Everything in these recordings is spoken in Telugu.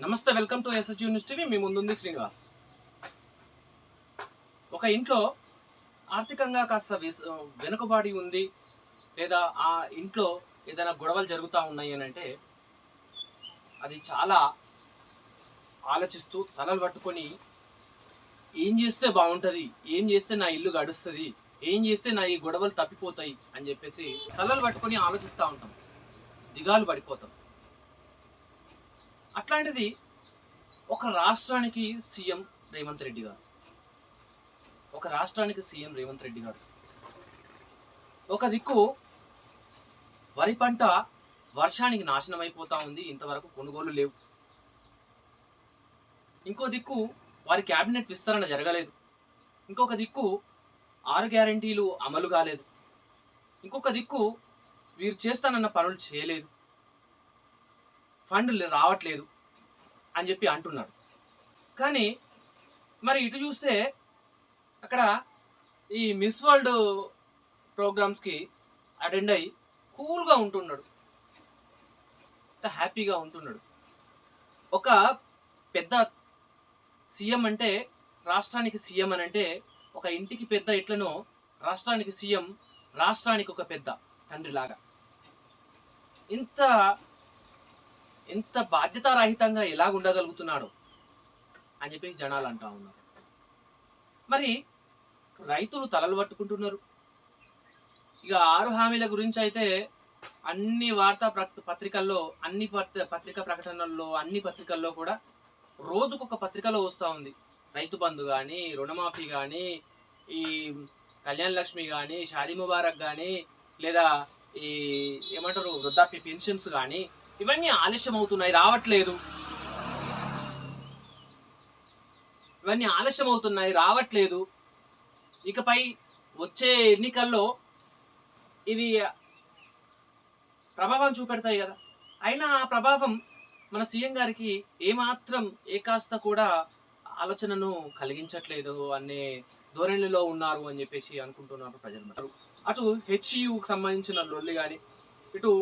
నమస్తే welcome to SS news TV మీ ముందుంది శ్రీనివాస్. ఒక ఇంట్లో ఆర్థికంగా కాస్త వెస్- వెనుకబాడి ఉంది లేదా ఆ ఇంట్లో ఏదైనా గొడవలు జరుగుతూ ఉన్నాయి అని అంటే అది చాలా ఆలోచిస్తూ తలలు పట్టుకొని ఏం చేస్తే బాగుంటుంది? ఏం చేస్తే నా ఇల్లు గడుస్తుంది? ఏం చేస్తే నా ఈ గొడవలు తప్పిపోతాయి? అని చెప్పేసి తలలు పట్టుకొని ఆలోచిస్తూ ఉంటాం. దిగాలు పడిపోతాం. అట్లాంటిది ఒక రాష్ట్రానికి సీఎం రేవంత్ రెడ్డి గారు. ఒక రాష్ట్రానికి సీఎం రేవంత్ రెడ్డి గారు. ఒక దిక్కు వరి పంట వర్షానికి నాశనం అయిపోతా ఉంది ఇంతవరకు కొనుగోలు లేవు. ఇంకో దిక్కు వారి క్యాబినెట్ విస్తరణ జరగలేదు. ఇంకొక దిక్కు ఆరు గ్యారంటీలు అమలు కాలేదు. ఇంకొక దిక్కు వీరు చేస్తానన్న పనులు చేయలేదు. ఫండ్లు రావట్లేదు. అని చెప్పి అంటున్నారు కానీ మరి ఇటు చూస్తే అక్కడ ఈ మిస్ వరల్డ్ ప్రోగ్రామ్స్కి అటెండ్ అయ్యి కూల్గా ఉంటున్నాడు. హ్యాపీగా ఉంటున్నాడు. ఒక పెద్ద సీఎం అంటే రాష్ట్రానికి సీఎం అని అంటే ఒక ఇంటికి పెద్ద ఎట్లనో రాష్ట్రానికి సీఎం రాష్ట్రానికి ఒక పెద్ద తండ్రిలాగా. ఇంత ఎంత బాధ్యతారహితంగా ఎలా ఉండగలుగుతున్నాడు అని చెప్పేసి జనాలు అంటా ఉన్నారు. మరి రైతులు తలలు పట్టుకుంటున్నారు. ఇక ఆరు హామీల గురించి అయితే అన్ని వార్తా పత్రికల్లో అన్ని పత్ర- పత్రికా ప్రకటనల్లో అన్ని పత్రికల్లో కూడా రోజుకొక పత్రికలో వస్తూ ఉంది. రైతు బంధు కానీ రుణమాఫీ కానీ ఈ కళ్యాణ్ లక్ష్మి కానీ షాదీ ముబారక్ కానీ లేదా ఈ ఏమంటారు వృద్ధాప్య పెన్షన్స్ కానీ ఇవన్నీ ఆలస్యం అవుతున్నాయి రావట్లేదు. ఇవన్నీ ఆలస్యం అవుతున్నాయి రావట్లేదు. ఇకపై వచ్చే ఎన్నికల్లో ఇవి ప్రభావం చూపెడతాయి కదా. అయినా ఆ ప్రభావం మన సీఎం గారికి ఏమాత్రం ఏ కాస్త కూడా ఆలోచనను కలిగించట్లేదు అనే ధోరణిలో ఉన్నారు అని చెప్పేసి అనుకుంటున్నారు ప్రజలు. అటు హెచ్యుకి సంబంధించిన లొల్లి కానీ ఇటు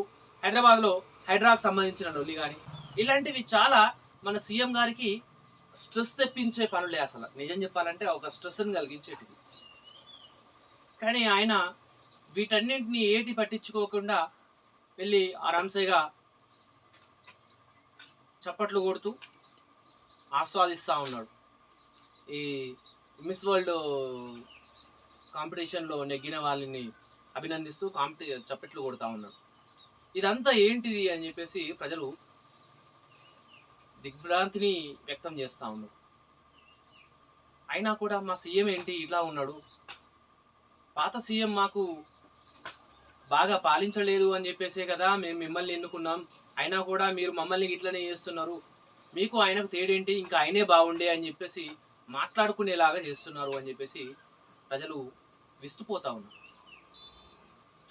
హైదరాబాద్లో హైడ్రాకు సంబంధించిన నొల్లి కానీ ఇలాంటివి చాలా మన సీఎం గారికి స్ట్రెస్ తెప్పించే పనులే అసలు. నిజం చెప్పాలంటే ఒక స్ట్రెస్ని కలిగించేటివి. కానీ ఆయన వీటన్నింటినీ ఏటి పట్టించుకోకుండా వెళ్ళి ఆరాంసేగా చప్పట్లు కొడుతూ ఆస్వాదిస్తూ ఉన్నాడు. ఈ మిస్ వరల్డ్ కాంపిటీషన్లో నెగ్గిన వాళ్ళని అభినందిస్తూ కాంపిటీ చప్పట్లు కొడుతూ ఉన్నాడు. ఇదంతా ఏంటిది అని చెప్పేసి ప్రజలు దిగ్భ్రాంతిని వ్యక్తం చేస్తూ ఉన్నారు. అయినా కూడా మా సీఎం ఏంటి ఇలా ఉన్నాడు? పాత సీఎం మాకు బాగా పాలించలేదు అని చెప్పేసే కదా మేము మిమ్మల్ని ఎన్నుకున్నాం. అయినా కూడా మీరు మమ్మల్ని ఇట్లనే చేస్తున్నారు. మీకు ఆయనకు తేడేంటి? ఇంకా ఆయనే బాగుండే అని చెప్పేసి మాట్లాడుకునేలాగా చేస్తున్నారు అని చెప్పేసి ప్రజలు విస్తుపోతా ఉన్నారు.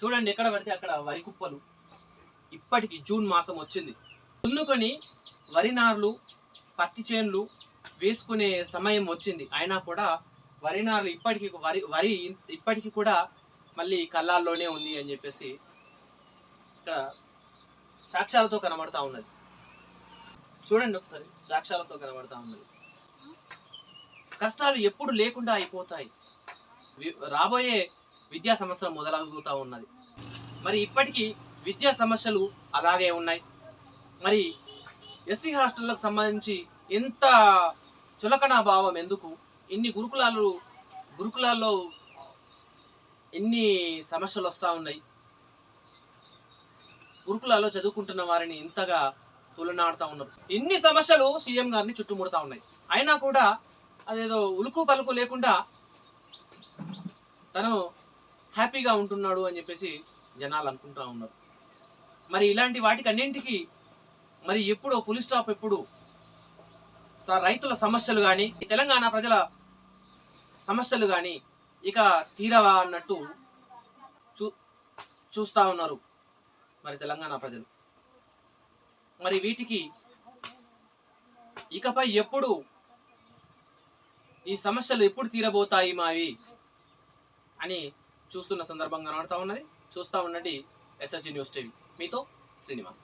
చూడండి ఎక్కడ పడితే అక్కడ వరి కుప్పలు. ఇప్పటికి జూన్ మాసం వచ్చింది. దున్నుకొని వరి నార్లు పత్తి చేన్లు వేసుకునే సమయం వచ్చింది. అయినా కూడా వరి నార్లు ఇప్పటికి వరి వరి ఇప్పటికి కూడా మళ్ళీ కళ్ళాల్లోనే ఉంది అని చెప్పేసి ఇక్కడ సాక్ష్యాలతో కనబడతా ఉన్నది. చూడండి ఒకసారి సాక్ష్యాలతో కనబడతా ఉన్నది. కష్టాలు ఎప్పుడు లేకుండా అయిపోతాయి. వి- రాబోయే విద్యా సంవత్సరం మొదలవుతూ ఉన్నది. మరి ఇప్పటికీ విద్యా సమస్యలు అలాగే ఉన్నాయి. మరి ఎస్సీ హాస్టళ్ళకు సంబంధించి ఎంత చులకనా భావం ఎందుకు? ఇన్ని గురుకులాలు గురుకులాల్లో ఎన్ని సమస్యలు వస్తూ ఉన్నాయి. గురుకులాల్లో చదువుకుంటున్న వారిని ఇంతగా తులనాడుతూ ఉన్నారు. ఇన్ని సమస్యలు సీఎం గారిని చుట్టుముడుతూ ఉన్నాయి. అయినా కూడా అదేదో ఉలుకు పలుకు లేకుండా తను హ్యాపీగా ఉంటున్నాడు అని చెప్పేసి జనాలు అనుకుంటా ఉన్నారు. మరి ఇలాంటి వాటికి అన్నింటికి మరి ఎప్పుడు పులి స్టాప్ ఎప్పుడు స- రైతుల సమస్యలు కానీ తెలంగాణ ప్రజల సమస్యలు కానీ ఇక తీరవా అన్నట్టు చూ చూస్తా ఉన్నారు మరి తెలంగాణ ప్రజలు. మరి వీటికి ఇకపై ఎప్పుడు ఈ సమస్యలు ఎప్పుడు తీరబోతాయి మావి అని చూస్తున్న సందర్భంగా కనబడతా ఉన్నది. చూస్తూ ఉండండి. ఎస్ఎస్జి న్యూస్ టీవీ మీతో శ్రీనివాస్